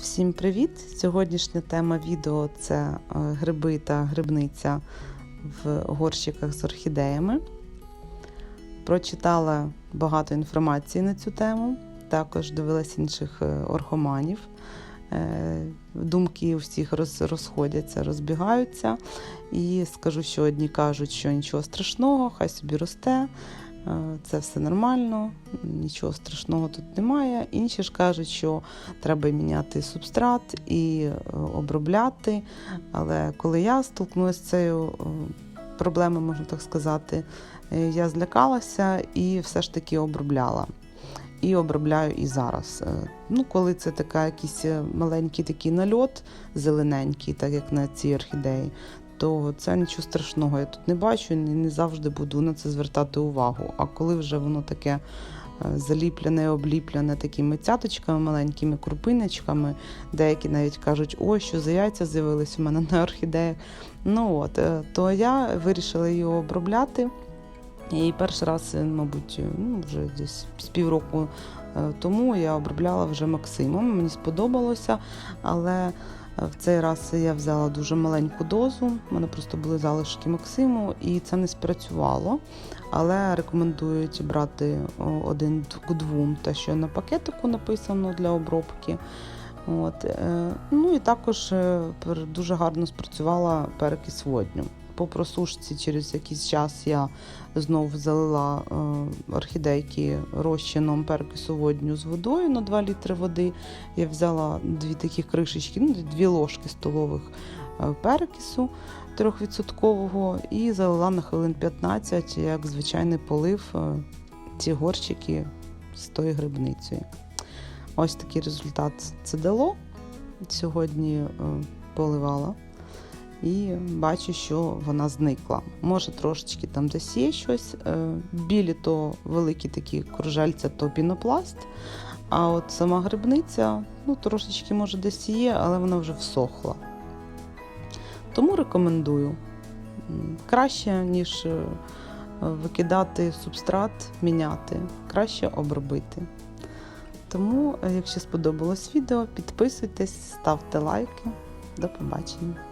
Всім привіт! Сьогоднішня тема відео це е, гриби та грибниця в горщиках з орхідеями. Прочитала багато інформації на цю тему, також дивилась інших е, орхоманів. Е, Думки у всіх розходяться, розбігаються. І скажу, що одні кажуть, що нічого страшного, хай собі росте. Е, Це все нормально, нічого страшного тут немає. Інші ж кажуть, що треба міняти субстрат і е, обробляти. Але коли я столкнулася з цією е, проблемою, можна так сказати, я злякалася і все ж таки обробляла. І обробляю і зараз. Ну, коли це така якийсь маленький такий нальот, зелененький, так як на цій орхідеї, то це нічого страшного. Я тут не бачу і не завжди буду на це звертати увагу. А коли вже воно таке е, заліплене, обліплене такими цяточками, маленькими крупиночками, деякі навіть кажуть, ой, що за яйця з'явились у мене на орхідеях. Ну от, е, то я вирішила її обробляти. І перший раз, е, мабуть, ну, вже десь з півроку тому я обробляла вже Максимом. Мені сподобалося, але в цей раз я взяла дуже маленьку дозу. У мене просто були залишки Максиму, і це не спрацювало. Але рекомендують брати один к двом, те, що на пакетику написано для обробки. От. е, Ну і також е, дуже гарно спрацювала перекис водню. По просушці через якийсь час я знов залила е, орхідейки розчином перекису водню з водою на 2 літри води. Я взяла дві такі кришечки, ну, дві ложки столових е, перекису 3% і залила на хвилин 15, як звичайний полив е, ці горщики з тою грибницею. Ось такий результат це дало. Сьогодні поливала і бачу, що вона зникла. Може, трошечки там десь є щось. Е, Білі то великі такі кружельця, то пінопласт. А от сама грибниця, ну, трошечки, може, десь є, але вона вже всохла. Тому рекомендую. Краще, ніж е, викидати субстрат, міняти, краще обробити. Тому, е, якщо сподобалось відео, підписуйтесь, ставте лайки. До побачення.